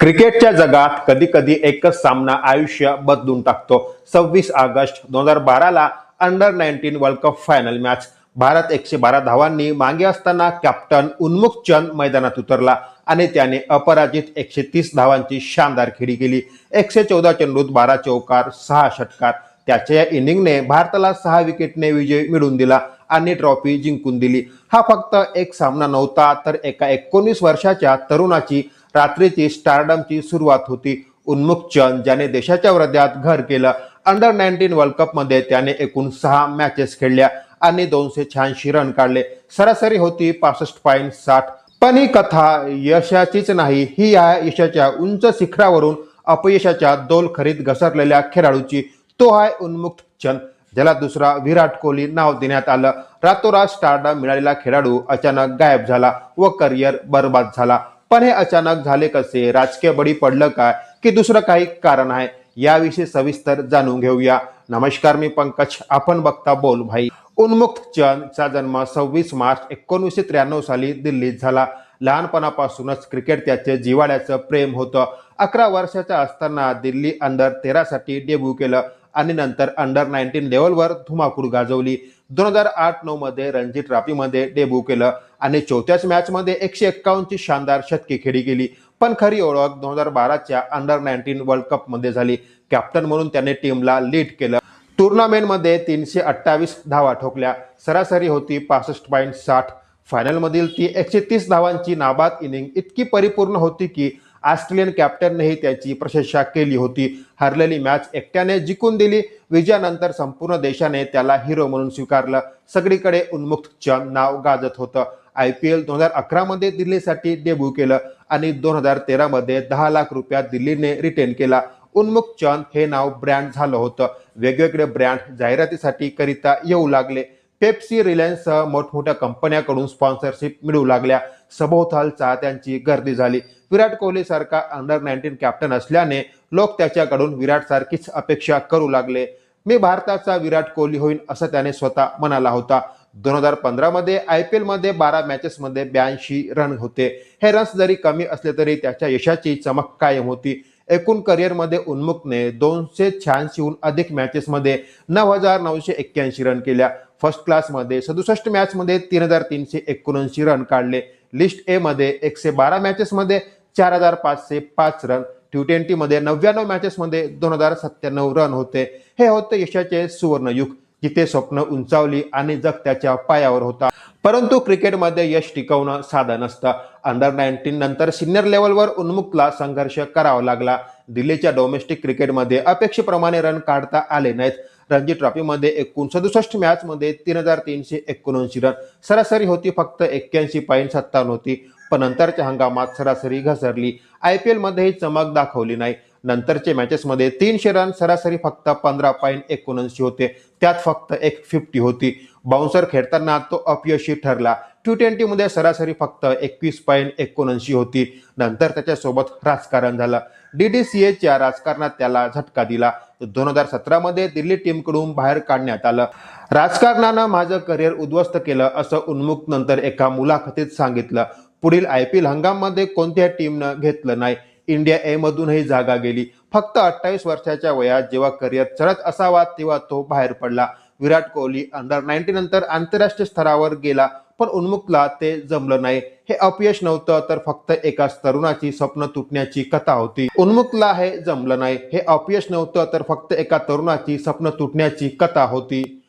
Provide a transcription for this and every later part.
क्रिकेटच्या जगात कधी कधी एकच सामना आयुष्य बदलून टाकतो. सव्वीस ऑगस्ट दोन हजार बाराला under nineteen world cup final match Bharat एकशे बारा धावांनी मागे असताना कॅप्टन उन्मुख चंद मैदानात उतरला आणि त्याने अपराजित एकशे तीस धावांची शानदार खेळी केली. एकशे चौदा चेंडूत बारा चौकार सहा षटकार. त्याच्या या इनिंगने भारताला सहा विकेटने विजय मिळवून दिला आणि ट्रॉफी जिंकून दिली. हा फक्त एक सामना नव्हता तर एका एकोणीस वर्षाच्या तरुणाची रात्रीची स्टारडमची सुरुवात होती. उन्मुख चंद ज्याने देशाच्या हृदयात घर केलं. अंडर नाईन्टीन वर्ल्ड कपमध्ये त्याने एकूण सहा मॅचेस खेळल्या आणि दोनशे शहाऐंशी रन काढले. सरासरी होती पासष्ट पॉईंट साठ. पण ही कथा यशाचीच नाही. ही या यशाच्या उंच शिखरावरून अपयशाच्या दोल खरीत घसरलेल्या खेळाडूची तो आहे उन्मुक्त चंद ज्याला दुसरा विराट कोहली नाव देण्यात आलं. रातोरात स्टारडम मिळालेला खेळाडू अचानक गायब झाला व करिअर बर्बाद झाला. पण हे अचानक झाले कसे? राजकीय बळी पडलं काय? की दुसरं काही कारण आहे? याविषयी सविस्तर जाणून घेऊया. नमस्कार मी पंकज. आपण बघता बोल भाई. उन्मुक्त चंदचा जन्म सव्वीस मार्च एकोणीसशे त्र्याण्णव साली दिल्लीत झाला. लहानपणापासूनच क्रिकेट त्याचे जिवाळ्याचं प्रेम होतं. अकरा वर्षाचा असताना दिल्ली अंडर तेरासाठी डेब्यू केलं. आणि नंतर अंडर नाईन्टीन लेवलवर धुमाकूर गाजवली. दोन हजार आठ नऊ मध्ये रणजी ट्रॉफीमध्ये डेब्यू केलं आणि चौथ्याच मॅचमध्ये एकशे एक्कावन्नची शानदार शतकी खेळी केली पण खरी ओळख दोन हजार बाराच्या अंडर नाईन्टीन वर्ल्ड कपमध्ये झाली. कॅप्टन म्हणून त्याने टीमला लीड केलं. टुर्नामेंटमध्ये तीनशे अठ्ठावीस धावा ठोकल्या. सरासरी होती पासष्ट पॉईंट साठ. फायनलमधील ती एकशे तीस धावांची नाबाद इनिंग इतकी परिपूर्ण होती की ऑस्ट्रेलियन कॅप्टननेही त्याची प्रशंसा केली होती. हरलेली मॅच एकट्याने जिंकून दिली. विजयानंतर संपूर्ण देशाने त्याला हिरो म्हणून स्वीकारलं. सगळीकडे उन्मुक्त चंद नाव गाजत होतं. आय पी एल दोन हजार अकरामध्ये दिल्लीसाठी डेब्यू केलं आणि दोन हजार तेरामध्ये दहा लाख रुपयात दिल्लीने रिटेन केला. उन्मुख चंद हे नाव ब्रँड झालं होतं. वेगवेगळे ब्रँड जाहिरातीसाठी करिता येऊ लागले. पेप्सी रिलायन्ससह मोठमोठ्या कंपन्याकडून स्पॉन्सरशिप मिळू लागल्या. सभोवताल चाहत्यांची गर्दी झाली. विराट कोहली सारखा अंडर नाईन्टीन कॅप्टन असल्याने लोक त्याच्याकडून विराट सारखीच अपेक्षा करू लागले. मी भारताचा विराट कोहली होईन असं त्याने स्वतः म्हणाला होता. दोन हजार पंधरामध्ये आय पी एलमध्ये बारा मॅचेसमध्ये ब्याऐंशी रन होते. हे रन्स जरी कमी असले तरी त्याच्या यशाची चमक कायम होती. एकूण करिअरमध्ये उन्मुखने दोनशे शहाऐंशीहून अधिक मॅचेसमध्ये नऊ हजार नऊशे एक्क्याऐंशी रन केल्या. फर्स्ट क्लासमध्ये सदुसष्ट मॅचमध्ये तीन हजार तीनशे एकोणऐंशी रन काढले. लिस्ट एमध्ये एकशे बारा मॅचेसमध्ये चार हजार पाचशे पाच रन. टी ट्वेंटीमध्ये नव्याण्णव मॅचेसमध्ये दोन हजार सत्त्याण्णव रन होते. हे होते यशाचे सुवर्णयुग जिथे स्वप्न उंचावली आणि जग त्याच्या पायावर होता. परंतु क्रिकेटमध्ये यश टिकवणं साधं नसतं. अंडर नाईन्टीन नंतर सिनियर लेवलवर उन्मुक्तला संघर्ष करावा लागला. दिल्लीच्या डोमेस्टिक क्रिकेटमध्ये अपेक्षेप्रमाणे रन काढता आले नाहीत. रणजी ट्रॉफीमध्ये एकूण सदुसष्ट मॅचमध्ये तीन हजार तीनशे एकोणऐंशी रन सरासरी होती फक्त एक्क्याऐंशी पॉईंट सत्तावन्न होती. पण नंतरच्या हंगामात सरासरी घसरली. आय पी एलमध्येही चमक दाखवली नाही. नंतरचे मॅचेसमध्ये तीनशे रन सरासरी फक्त पंधरा पॉईंट एकोणऐंशी होते. त्यात फक्त एक फिफ्टी होती. बाउन्सर खेळताना तो अपयशी ठरला. टी ट्वेंटीमध्ये सरासरी फक्त एकवीस पॉईंट एकोणऐंशी होती. नंतर त्याच्यासोबत राजकारण झालं. डी डी सी एच्या राजकारणात त्याला झटका दिला. दोन हजार सतरामध्ये दिल्ली टीमकडून बाहेर काढण्यात आलं. राजकारणानं माझं करिअर उद्ध्वस्त केलं असं उन्मुख नंतर एका मुलाखतीत सांगितलं. पुढील आय पी एल हंगाममध्ये कोणत्या टीमनं घेतलं नाही? इंडिया ए मधूनही जागा गेली. फक्त अठ्ठावीस वर्षाच्या वयात जेव्हा करिअर चढत असावा तेव्हा तो बाहेर पडला. विराट कोहली अंडर नाईन्टी नंतर आंतरराष्ट्रीय स्तरावर गेला पण उन्मुखला ते जमलं नाही. हे अपयश नव्हतं तर फक्त एकाच तरुणाची स्वप्न तुटण्याची कथा होती. उन्मुखला हे जमलं नाही. हे अपयश नव्हतं तर फक्त एका तरुणाची स्वप्न तुटण्याची कथा होती.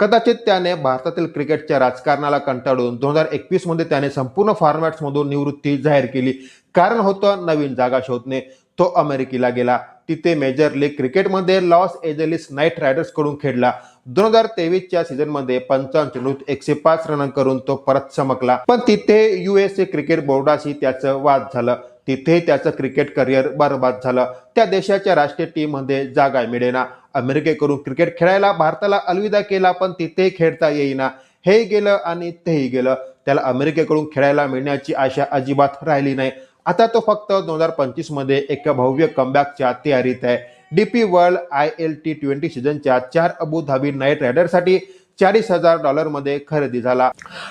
कदाचित त्याने भारतातील क्रिकेटच्या राजकारणाला कंटाळून दोन हजार एकवीसमध्ये त्याने संपूर्ण फॉर्मॅट्समधून निवृत्ती जाहीर केली. कारण होतं नवीन जागा शोधणे. तो अमेरिकेला गेला. तिथे मेजर लीग क्रिकेटमध्ये लॉस एंजलिस नाईट रायडर्सकडून खेळला. दोन हजार तेवीसच्या सीझनमध्ये पंचावन्न चेंडूत एकशे पाच रन करून तो परत चमकला. पण तिथे युएसए क्रिकेट बोर्डाशी त्याचं वाद झालं. तिथे त्याचं क्रिकेट करिअर बरबाद झालं. त्या देशाच्या राष्ट्रीय टीममध्ये जागा मिळेना. अमेरिकेकडून क्रिकेट खेळायला भारताला अलविदा केला पण तिथेही खेळता येईना. हे गेलं आणि तेही गेलं. त्याला अमेरिकेकडून खेळायला मिळण्याची आशा अजिबात राहिली नाही. आता तो फक्त दोन हजार पंचवीसमध्ये एका भव्य कमबॅकच्या तयारीत आहे. D P world I L T twenty सीझनच्या चार अबुधाबी नाईट रायडरसाठी चाळीस हजार डॉलरमध्ये खरेदी झाला.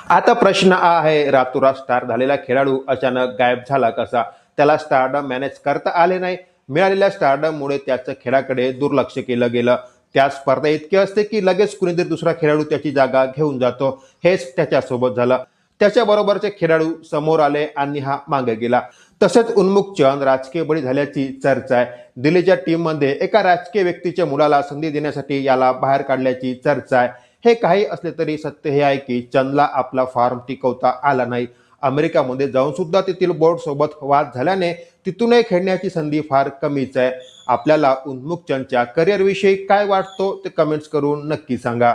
आता प्रश्न आहे रातोरात स्टार झालेला खेळाडू अचानक गायब झाला कसा? त्याला स्टारडम मॅनेज करता आले नाही. मिळालेल्या स्टार्डममुळे त्याचं खेळाकडे दुर्लक्ष केलं गेलं. त्या स्पर्धा इतकी असते की लगेच कुणीतरी दुसरा खेळाडू त्याची जागा घेऊन जातो. हेच त्याच्यासोबत झालं. त्याच्याबरोबरचे खेळाडू समोर आले आणि हा मागे गेला. तसेच उन्मुख चंद राजकीय बळी झाल्याची चर्चा आहे. दिल्लीच्या टीममध्ये एका राजकीय व्यक्तीच्या मुलाला संधी देण्यासाठी याला बाहेर काढल्याची चर्चा आहे. हे काही असले तरी सत्य हे आहे की चंदला आपला फॉर्म टिकवता आला नाही. अमेरिकामध्ये जाऊन सुद्धा तेथील बोर्ड सोबत वाद झाल्याने तिथूनही खेळण्याची संधी फार कमीच आहे. आपल्याला उन्मुख चंदच्या विषयी काय वाटतो ते कमेंट्स करून नक्की सांगा.